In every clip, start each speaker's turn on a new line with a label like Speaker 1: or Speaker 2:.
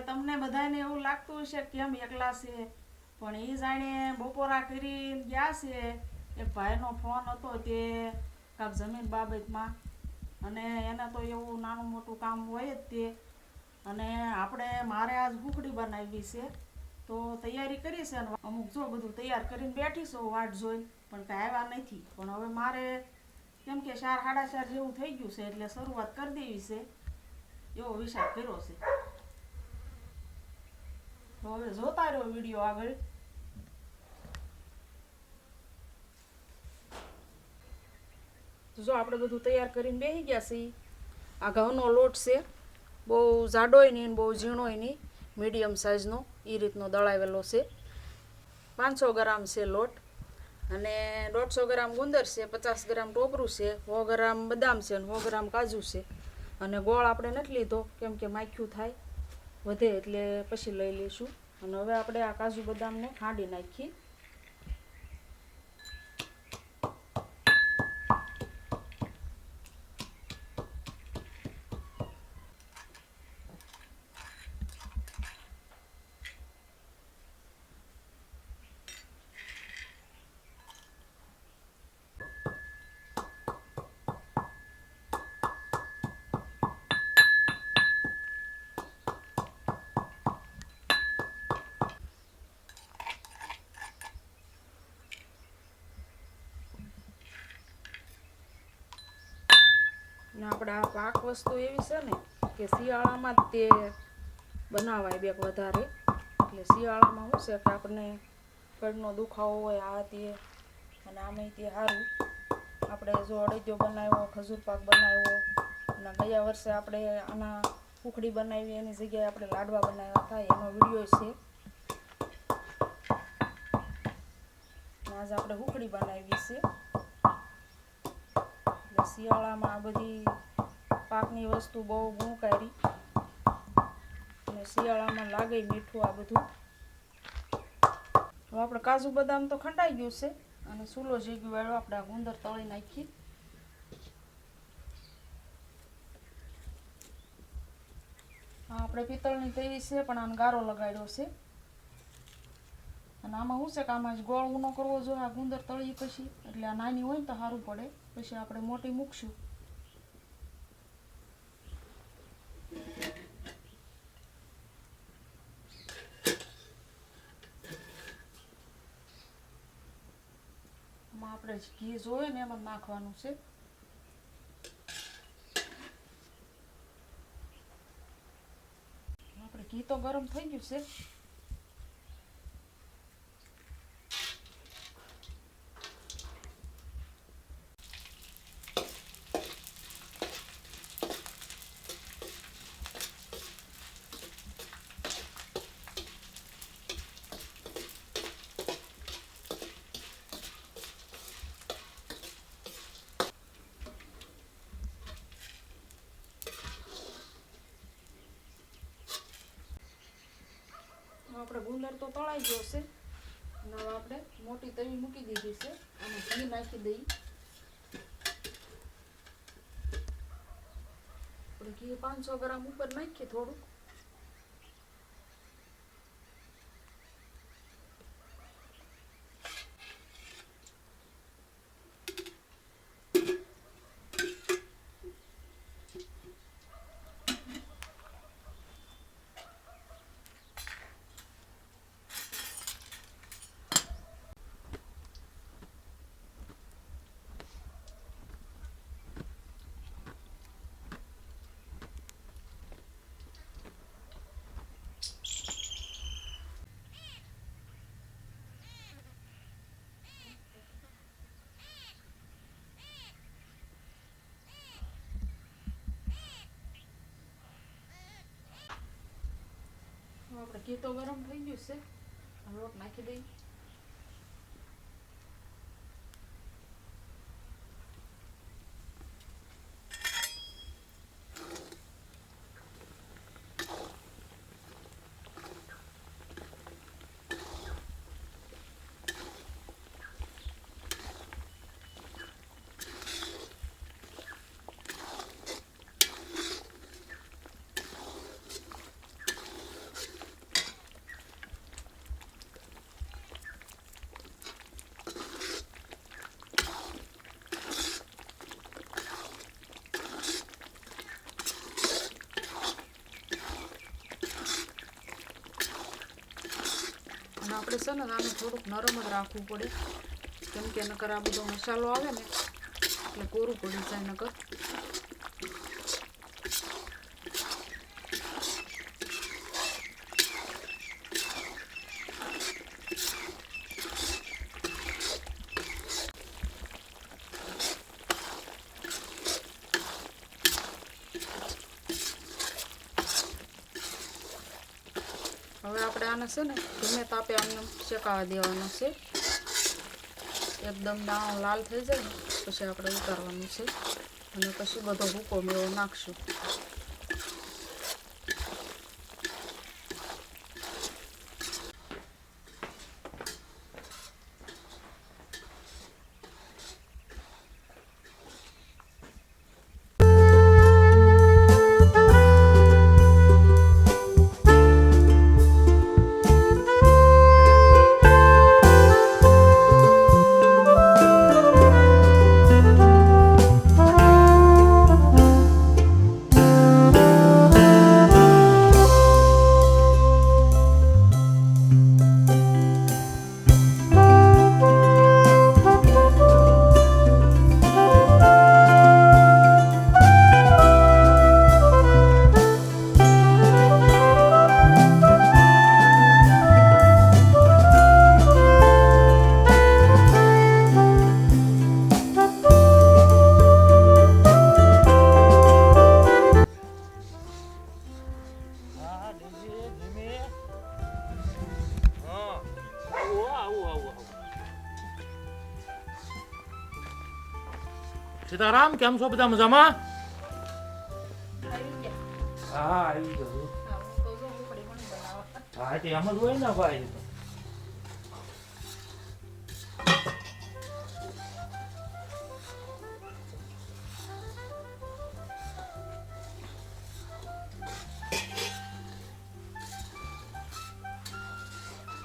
Speaker 1: તમને બધાને એવું લાગતું હશે કેમ એકલા છે. પણ એ જાણે બપોરા કરી ગયા છે. એ ભાઈનો ફોન હતો તે કાંક જમીન બાબતમાં. અને એને તો એવું નાનું મોટું કામ હોય જ તે. અને આપણે, મારે આજ ભૂખડી બનાવી છે. તો તૈયારી કરી છે અને અમુક જો બધું તૈયાર કરીને બેઠી છું વાટ જોઈ પણ કાંઈ આવ્યા નથી. પણ હવે મારે કેમ કે ચાર, સાડા ચાર જેવું થઈ ગયું છે એટલે શરૂઆત કરી દેવી છે. એવો વિચાર કર્યો છે. તો હવે જોતા રહ્યો વીડિયો આગળ જો આપણે બધું તૈયાર કરીને બેસી ગયા છીએ. આ ઘઉંનો લોટ છે. બહુ જાડોય નહીં બહુ ઝીણોય નહીં. મીડિયમ સાઇઝનો એ રીતનો દળાવેલો છે. પાંચસો ગ્રામ છે લોટ. અને દોઢસો ગ્રામ ગુંદર છે, પચાસ ગ્રામ ટોપરું છે, સો ગ્રામ બદામ છે અને સો ગ્રામ કાજુ છે. અને ગોળ આપણે નથી લીધો, કેમ કે માખ્યું થાય. વધે એટલે પછી લઈ લઈશું. અને હવે આપણે આ કાજુ બદામને ખાંડી નાખીએ. આપણે આ પાક વસ્તુ એવી છે ને કે શિયાળામાં જ તે બનાવાય બેક વધારે. એટલે શિયાળામાં શું છે કે આપણને પેટનો દુખાવો હોય, આ તે અને આમે તે સારું આપણે જો અડદિયો બનાવ્યો, ખજૂર પાક બનાવ્યો અને ગયા વર્ષે આપણે આના ઉખડી બનાવી, એની જગ્યાએ આપણે લાડવા બનાવ્યા હતા, એનો વીડિયો છે. આજે આપણે ઉખડી બનાવી છે. શિયાળામાં આ બધી પાકની વસ્તુ બહુ ગુણકારી અને શિયાળામાં લાગે મીઠું આ બધું. હવે આપણે કાજુ બદામ તો ખંડાઈ ગયું છે. અને સૂલો જેગી વાળો આપણે આ ગુંદર તળી નાખીએ. આપણે પિત્તળની તેવી છે, પણ આને ગારો લગાડ્યો છે. અને આમાં શું છે કે આમાં ગોળ ઊનો કરવો જોઈએ, આ ગુંદર તળીએ પછી, એટલે આ નાની હોય ને તો સારું પડે. પછી આપણે મોટી મૂકશું. આપણે ઘી જોઈએ ને એમાં નાખવાનું છે. આપણે ઘી તો ગરમ થઈ ગયું છે. આપણે ગુંદર તો તળાઈ ગયો છે. હવે આપણે મોટી તવી મૂકી દીધી છે. અને ઘી નાખી દઈ. આપણે ઘી પાંચસો ગ્રામ ઉપર નાખીએ થોડું ઘી તો ગરમ થઈ ગયું છે. રોટ નાખી દઈ આપણે છે ને આને થોડુંક નરમ જ રાખવું પડે. કેમ કે નકર આ બધો મસાલો આવે ને, એટલે કોરું પડી જાય નકર હવે છે ને ધીમે તાપે આમને શેકાવા દેવાનો છે. એકદમ દાણો લાલ થઈ જાય પછી આપણે ઉતારવાનું છે. અને પછી બધો ભૂકો મેળો નાખશું.
Speaker 2: સીતારામ કેમ છો બધા મજામાં હા આવી ગયું હા તે એમ જ હોય ને ભાઈ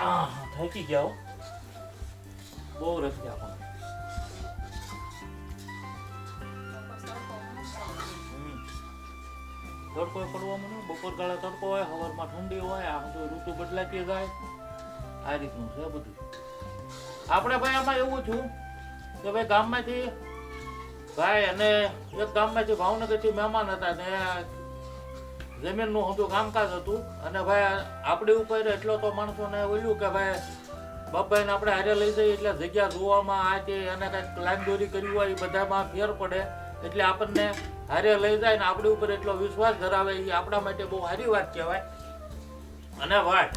Speaker 2: આ થાકી ગયા હો બહુ રસ ગયા તડકો પડવા મને બપોર ગાળે તડકો હોય, સવારમાં ઠંડી હોય, આમ તો ઋતુ બદલાતી જાય. આ રીતનું છે બધું. આપણે ભાઈ આમાં એવું છું કે ભાઈ ગામમાંથી ભાઈ અને એક ગામમાંથી ભાવનગરથી મહેમાન હતા ને જમીનનું હતું, કામકાજ હતું. અને ભાઈ આપણી ઉપર એટલો તો માણસોને ઓલ્યું કે ભાઈ બાપભાઈને આપણે હારે લઈ જઈએ એટલે જગ્યા જોવામાં આ તે અને કાંઈક દોરી કરવી હોય, એ બધામાં ફેર પડે. એટલે આપણને હારે લઈ જાય ને આપણી ઉપર એટલો વિશ્વાસ ધરાવે એ આપણા માટે બહુ સારી વાત કહેવાય. અને વાત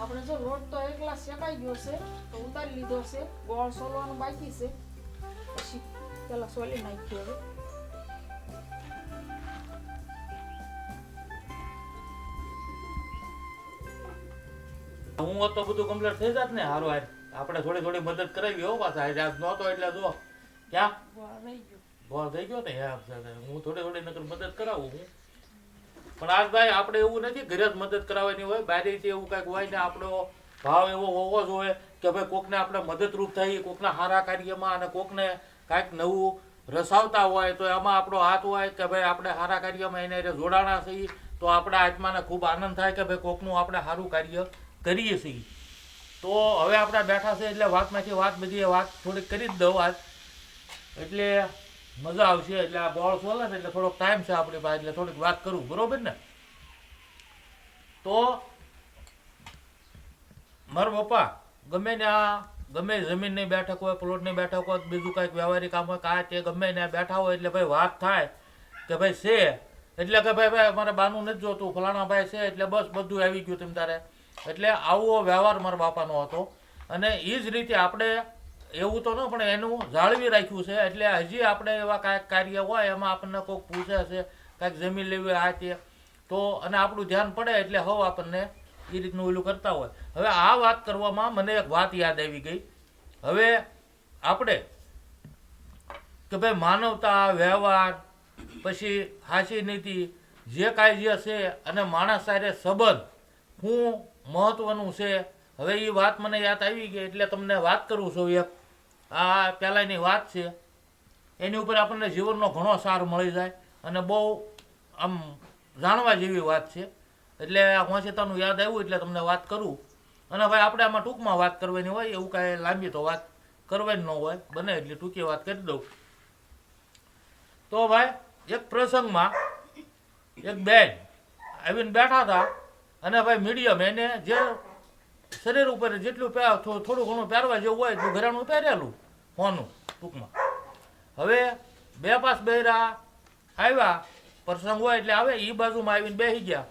Speaker 1: આપણે જો લોટ તો એકલા શેકાઈ ગયો છે તો ઉતારી લીધો છે ગોળ સોલવાનું બાકી છે. પછી પેલા સોલી નાખીએ હવે.
Speaker 2: હું તો બધું કમ્પ્લીટ થઈ જાત ને હારો હાર આપણે થોડી થોડી મદદ કરાવી હો પાછા. આજે નહોતો એટલે જો. ક્યાં?
Speaker 1: ગોળ
Speaker 2: થઈ ગયો ને. હું થોડી થોડી નકર મદદ કરાવું હું. પણ આજ ભાઈ આપણે એવું નથી ઘરે જ મદદ કરાવવાની હોય. બહારેથી એવું કાંઈક હોય ને આપણો ભાવ એવો હોવો જોઈએ કે ભાઈ કોકને આપણે મદદરૂપ થઈએ કોકના સારા કાર્યમાં અને કોકને કાંઈક નવું રસાવતા હોય તો એમાં આપણો હાથ હોય કે ભાઈ આપણે સારા કાર્યમાં એને એને જોડાણા છીએ તો આપણા આત્માને ખૂબ આનંદ થાય કે ભાઈ કોકનું આપણે સારું કાર્ય કરીએ છીએ. તો હવે આપણે બેઠા છે એટલે વાતમાંથી વાત બધી વાત થોડીક કરી જ દઉં વાત એટલે મજા આવશે, એટલે આ બોળ સોલે ને એટલે થોડોક ટાઈમ છે આપણી પાસે, એટલે થોડીક વાત કરું, બરોબર ને? તો મારા પપ્પા, ગમે ને આ, ગમે જમીનની બેઠક હોય પ્લોટની બેઠક હોય, બીજું કાંઈક વ્યવહારિક કામ હોય, કાંઈ તે ગમે ને બેઠા હોય, એટલે ભાઈ વાત થાય કે ભાઈ છે. એટલે કે ભાઈ ભાઈ, મારે બાનું નથી જોતું, ફલાણા ભાઈ છે, એટલે બસ બધું આવી ગયું તેમ તારે. એટલે આવો વ્યવહાર મારા બાપાનો હતો. અને એ જ રીતે આપણે, એવું તો ન, પણ એનું જાળવી રાખ્યું છે. એટલે હજી આપણે એવા કાંઈક કાર્ય હોય, એમાં આપણને કોઈક પૂછે છે, કાંઈક જમીન લેવી આ તે. તો, અને આપણું ધ્યાન પડે એટલે હવ આપણને એ રીતનું ઓલું કરતા હોય. હવે આ વાત કરવામાં મને એક વાત યાદ આવી ગઈ. હવે આપણે કે ભાઈ માનવતા, વ્યવહાર, પછી હાસી નીતિ, જે કાંઈ જે છે, અને માણસ સાથે સંબંધ શું મહત્વનું છે. હવે એ વાત મને યાદ આવી ગઈ, એટલે તમને વાત કરું છું એક. આ પહેલાંની વાત છે. એની ઉપર આપણને જીવનનો ઘણો સાર મળી જાય અને બહુ આમ જાણવા જેવી વાત છે. એટલે હોંશેતાનું યાદ આવ્યું એટલે તમને વાત કરું. અને ભાઈ આપણે આમાં ટૂંકમાં વાત કરવાની હોય, એવું કાંઈ લાંબી તો વાત કરવાની ન હોય. બને એટલી ટૂંકી વાત કરી દઉં. તો ભાઈ, એક પ્રસંગમાં એક બેન આવીને બેઠા હતા. અને ભાઈ મીડિયમ એને જે શરીર ઉપર જેટલું થોડું ઘણું પહેરવા જેવું હોય એટલું ઘરેણું પહેરેલું હોનું ટૂંકમાં. હવે બે પાસ બહેરા આવ્યા પ્રસંગ હોય એટલે આવે એ બાજુમાં આવીને બેસી ગયા.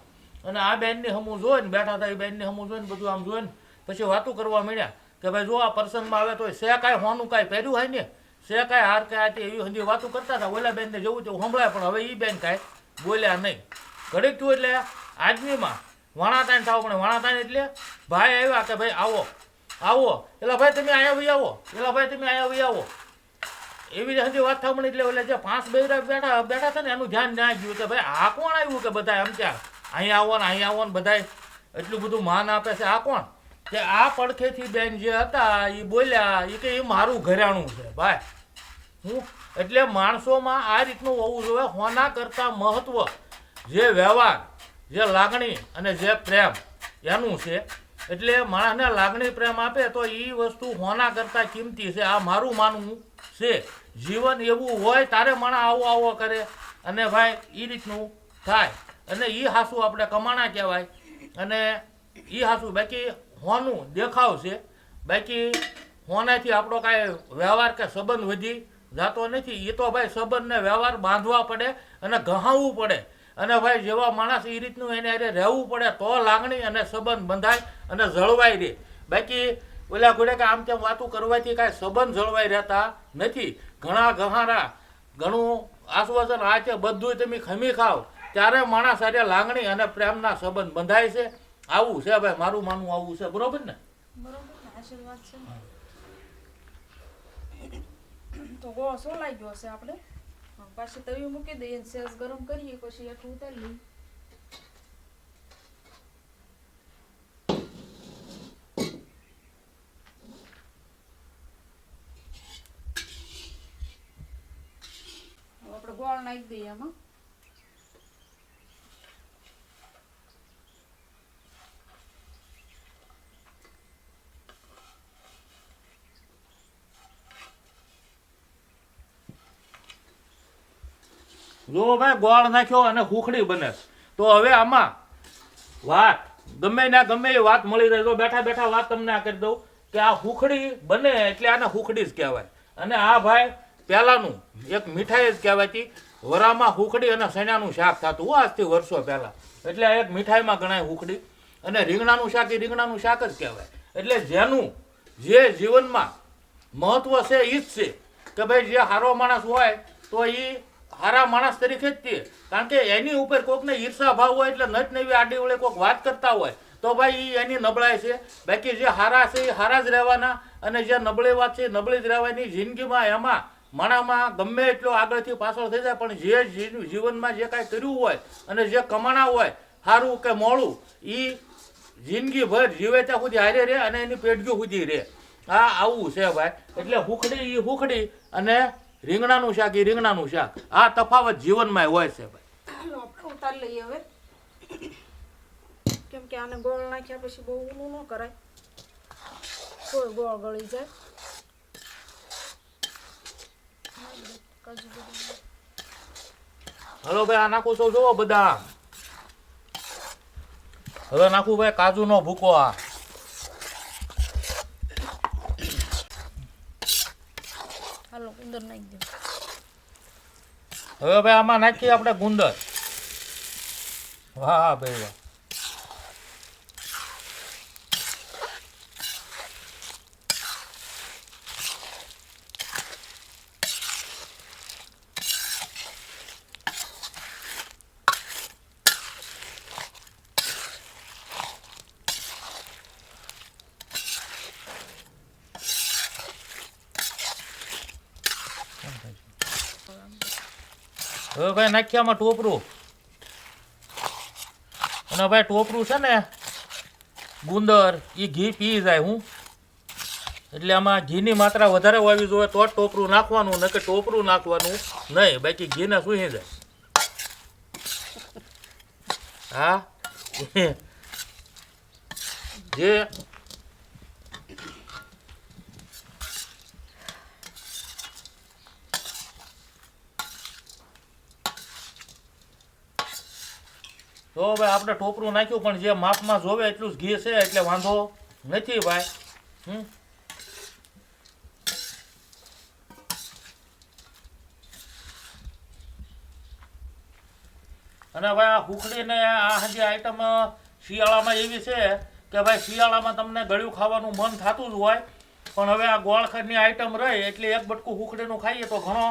Speaker 2: અને આ બેનની હમું જોઈને બેઠા હતા એ બેનની હમું જોઈને બધું આમ જોઈને પછી વાતું કરવા માંડ્યા કે ભાઈ જો આ પ્રસંગમાં આવે તો શે કાંઈ હોનું કાંઈ પહેર્યું હોય ને? શે કાંઈ હાર કાંઈ હતી એવી હજી વાતું કરતા હતા ઓલા બેનને જવું તેવું સંભળાય પણ હવે એ બેન કાંઈ બોલ્યા નહીં. ઘડીક થયું એટલે આજનીમાં વાણાતાણ થાવ પણ વણાતાણ એટલે ભાઈ આવ્યા કે ભાઈ આવો આવો. એટલે ભાઈ તમે અહીંયા આવી આવો. એટલે ભાઈ તમે અહીંયા આવી આવો. એવી હજી વાત થામણી એટલે ઓલે જે પાંચ બેરા બેઠા બેઠા હતા ને, એનું ધ્યાન ના ગયું કે ભાઈ આ કોણ આવ્યું કે બધા એમ ત્યાં? અહીંયા આવો ને અહીંયા આવો ને બધા એટલું બધું માન આપે છે. આ કોણ? કે આ પડખેથી બેન જે હતા એ બોલ્યા એ કે એ મારું ઘરેણું છે, ભાઈ. હું એટલે માણસોમાં આ રીતનું હોવું જોઈએ. હોના કરતાં મહત્ત્વ જે વ્યવહાર જે લાગણી અને જે પ્રેમ એનું છે, એટલે માણસને લાગણી પ્રેમ આપે તો એ વસ્તુ હોના કરતાં કિંમતી છે. આ મારું માનવું છે. જીવન એવું હોય તારે માણસ આવો આવો કરે અને ભાઈ એ રીતનું થાય. અને એ હાસું આપણે કમાણા કહેવાય. અને એ હાસું બાકી હોનું દેખાવ છે. બાકી હોનાથી આપણો કાંઈ વ્યવહાર કે સંબંધ વધી જાતો નથી. એ તો ભાઈ સંબંધને વ્યવહાર બાંધવા પડે અને ગહાવવું પડે. અને ભાઈ જેવા માણસ એ રીતનું એને અરે રહેવું પડે તો લાગણી અને સંબંધ બંધાય અને જળવાઈ રહે. બાકી ઓલા ઘોડે કે આમ તેમ વાતું કરવાથી કાંઈ સંબંધ જળવાઈ રહેતા નથી. ઘણા ગહારા, ઘણું આશ્વાસન આ છે બધું તમે ખમી ખાવ. ત્યારે માણસ અરે લાગણી અને પ્રેમના સંબંધ બંધાય છે. આવું છે ભાઈ, મારું માનવું આવું છે. બરોબર ને?
Speaker 1: તો ગોળ સોલાઈ ગયો છે આપણે પાછી તવી મૂકી દઈએ સેસ ગરમ કરીએ, પછી આખું ઉતારી લઈએ. આપણે ગોળ નાખી દઈએ એમાં
Speaker 2: જો ભાઈ ગોળ નાખ્યો અને હુખડી બને તો હવે આમાં વાત, ગમે ના ગમે એ વાત મળી રહે. તો બેઠા બેઠા વાત તમને આ કરી દઉં કે આ હુખડી બને એટલે આને હુખડી જ કહેવાય. અને આ ભાઈ પહેલાંનું, એક મીઠાઈ જ કહેવાતી વરામાં હુખડી અને સૈણાનું શાક થતું આજથી વર્ષો પહેલાં. એટલે આ એક મીઠાઈમાં ગણાય હુખડી. અને રીંગણાનું શાક એ રીંગણાનું શાક જ કહેવાય. એટલે જેનું જે જીવનમાં મહત્વ છે એ જ છે કે ભાઈ જે સારો માણસ હોય તો એ સારા માણસ તરીકે જ તે. કારણ કે એની ઉપર કોકને ઈર્ષા ભાવ હોય એટલે નટ નવી આડી વળે કોઈક વાત કરતા હોય, તો ભાઈ એની નબળાઈ છે. બાકી જે હારા છે એ હારા જ રહેવાના અને જે નબળી વાત છે નબળી જ રહેવાની જિંદગીમાં એમાં માણામાં ગમે એટલો આગળથી પાછળ થઈ જાય, પણ જે જીવનમાં જે કાંઈ કર્યું હોય અને જે કમાણા હોય સારું કે મોડું એ જિંદગીભર જીવે ત્યાં સુધી હારે રહે અને એની પેઢીઓ સુધી રહે. આ આવું છે ભાઈ. એટલે હુખડી એ હુખડી અને રીંગણાનું શાક એ રીંગણાનું શાક. આ તફાવત જીવનમાં હોય છે ભાઈ.
Speaker 1: આપણે ઉતારી લઈએ હવે. કેમ કે આને ગોળ નાખ્યા પછી બહુ ઊનું ન કરાય. કોઈ ગોળ ગળી જાય.
Speaker 2: હલો ભાઈ આ નાખું છો જોવો બધા. હવે નાખું ભાઈ કાજુનો ભૂકો આ.
Speaker 1: અંદર નાખી દો
Speaker 2: હવે ભાઈ આમાં નાખીએ આપણે ગુંદર. વાહ ભાઈ વાહ. હવે ભાઈ નાખ્યા આમાં ટોપરું. અને ભાઈ ટોપરું છે ને, ગુંદર એ ઘી પી જાય હું. એટલે આમાં ઘીની માત્રા વધારે હોવી જોઈએ તો જ ટોપરું નાખવાનું નહીં ટોપરું નાખવાનું નહીં, બાકી ઘીને સૂહી જાય. હા? જે તો ભાઈ આપણે ટોપરું નાખ્યું, પણ જે માપમાં જોવે એટલું જ ઘી છે, એટલે વાંધો નથી ભાઈ. હમ? અને ભાઈ આ હુકડીને આ જે આઈટમ શિયાળામાં એવી છે કે ભાઈ શિયાળામાં તમને ગળ્યું ખાવાનું મન થતું જ હોય, પણ હવે આ ગોળખંડની આઈટમ રહી, એટલે એક બટકું હુકડીનું ખાઈએ તો ઘણો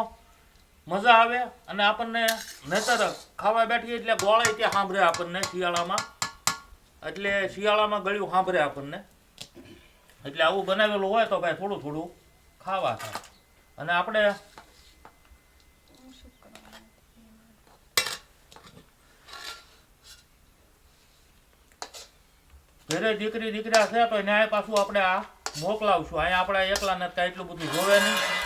Speaker 2: મજા આવે અને આપણને નહીતર ખાવા બેઠીએ એટલે ગોળાય ત્યાં સાંભળે આપણને શિયાળામાં. એટલે શિયાળામાં ગળ્યું સાંભળે આપણને. એટલે આવું બનાવેલું હોય તો ભાઈ થોડું થોડું ખાવા થાય. અને આપણે ઘરે દીકરી દીકરા છે તો ન્યાય પાછું આપણે આ મોકલાવશું. અહીંયા આપણે એકલા નથી કાંઈ એટલું બધું જોવે નહીં.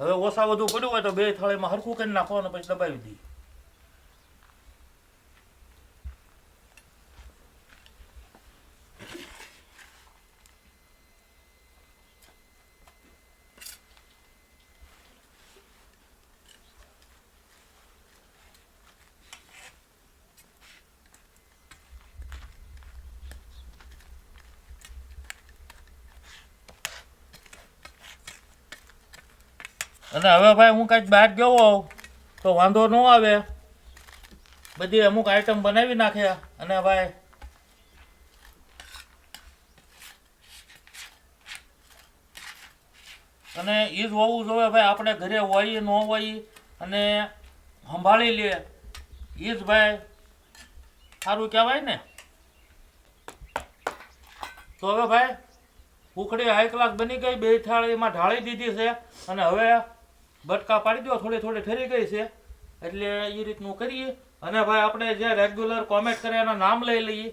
Speaker 2: હવે ઓછા વધુ પડ્યું હોય તો બે થાળીમાં હરખું કરી નાખો પછી દબાવી દઈએ. અને હવે ભાઈ હું કાંઈક બહાર ગયો હોઉં, તો વાંધો ન આવે. બધી અમુક આઈટમ બનાવી નાખ્યા. અને ભાઈ, અને એ જ હોવું જોઈએ ભાઈ, આપણે ઘરે હોય, ન હોય, અને સંભાળી લે. એ જ ભાઈ, સારું કહેવાય ને. તો હવે ભાઈ, ઉખડી હાઈ ક્લાસ બની ગઈ બે થાળીમાં ઢાળી દીધી છે. અને હવે બટકા પાડી દો, થોડી થોડી ઠરી ગઈ છે. એટલે એ રીતનું કરીએ. અને ભાઈ આપણે જે રેગ્યુલર કોમેન્ટ કરે એના નામ લઈ લઈએ.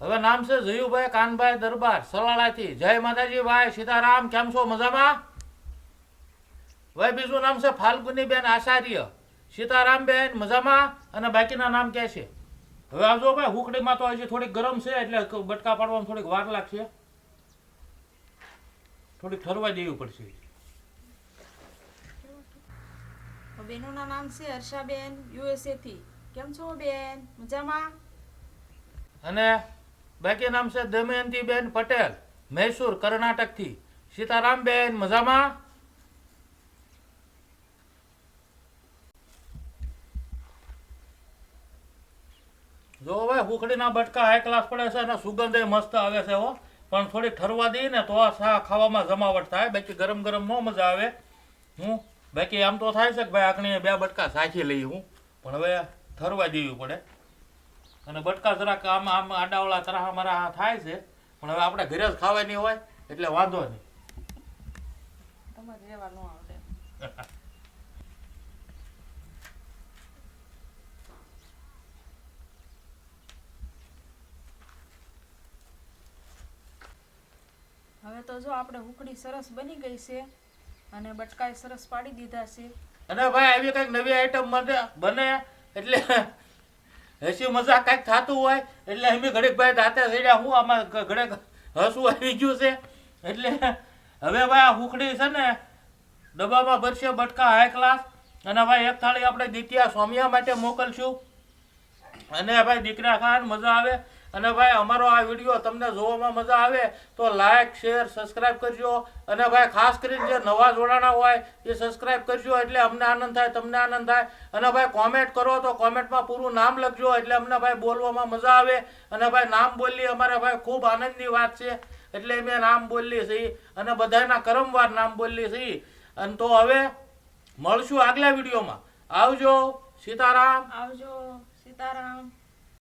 Speaker 2: હવે નામ છે જયુભાઈ કાનભાઈ દરબાર, સલાળાથી. જય માતાજી ભાઈ સીતારામ, કેમ છો? મજામાં? ભાઈ બીજું નામ છે ફાલ્ગુનીબેન આચાર્ય. સીતારામબેન, મજામાં? અને બાકીના નામ કે છે? હવે આ જો ભાઈ હુકડીમાં તો હજી થોડીક ગરમ છે, એટલે બટકા પાડવામાં થોડીક વાર લાગશે. થોડીક ઠરવા દેવી પડશે.
Speaker 1: બેનોના નામ છે હર્ષાબેન યુએસએ થી. કેમ છો બેન? મજામાં?
Speaker 2: અને બાકી નામ છે દમયંતીબેન પટેલ, મૈસૂર, કર્ણાટકથી. સીતારામબેન, મજામાં? જો હવે હુખડીના બટકા હાઈ ક્લાસ પડે છે અને સુગંધ મસ્ત આવે છે હો. પણ થોડી ઠરવા દઈએ ને તો આ ખાવામાં જમાવટ થાય. બાકી ગરમ ગરમ ન મજા આવે. હું બાકી આમ તો થાય છે કે ભાઈ આખણી બે બટકા સાચી લઈ હું. પણ હવે ઠરવા દેવી પડે. અને બટકા જરાક આમ આમ આડાવળા તરાહ મારા થાય છે. પણ હવે આપણે ઘરે જ ખાવાની હોય એટલે વાંધો નહીં.
Speaker 1: તમારે રહેવા ન આવડે. હવે તો જો આપણે હુકડી સરસ બની ગઈ છે. અને બટકાય સરસ પાડી દીધા છે.
Speaker 2: અને ભાઈ, આવી કંઈક નવી આઈટમ બને, એટલે હસી મજાક કંઈક થતું હોય, એટલે અમે ઘડીક ભાઈ દાંતે રેડ્યા, હું આમાં ઘડેક હસવું આવી ગયું છે. એટલે હવે ભાઈ, આ હુકડી છે ને, ડબ્બામાં ભરશે બટકા હાઈ ક્લાસ અને ભાઈ, એક થાળી આપણે દીતિયા સ્વામિયા માટે મોકલશું. અને ભાઈ, દીકરા ખાન મજા આવે. અને ભાઈ, અમારો આ વીડિયો તમને જોવામાં મજા આવે તો લાઈક શેર સબસ્ક્રાઇબ કરજો. અને ભાઈ, ખાસ કરીને જે નવા જોડાણા હોય, એ સબસ્ક્રાઇબ કરજો એટલે અમને આનંદ થાય, તમને આનંદ થાય. અને ભાઈ કોમેન્ટ કરો તો કોમેન્ટમાં પૂરું નામ લખજો એટલે અમને ભાઈ બોલવામાં મજા આવે. અને ભાઈ, નામ બોલીએ અમારે ભાઈ ખૂબ આનંદની વાત છે. એટલે મેં નામ બોલી છે અને બધાના કરમવાર નામ બોલી છીએ. અને તો હવે મળશું આગલા વિડીયોમાં. આવજો, સીતારામ.
Speaker 1: આવજો, સીતારામ.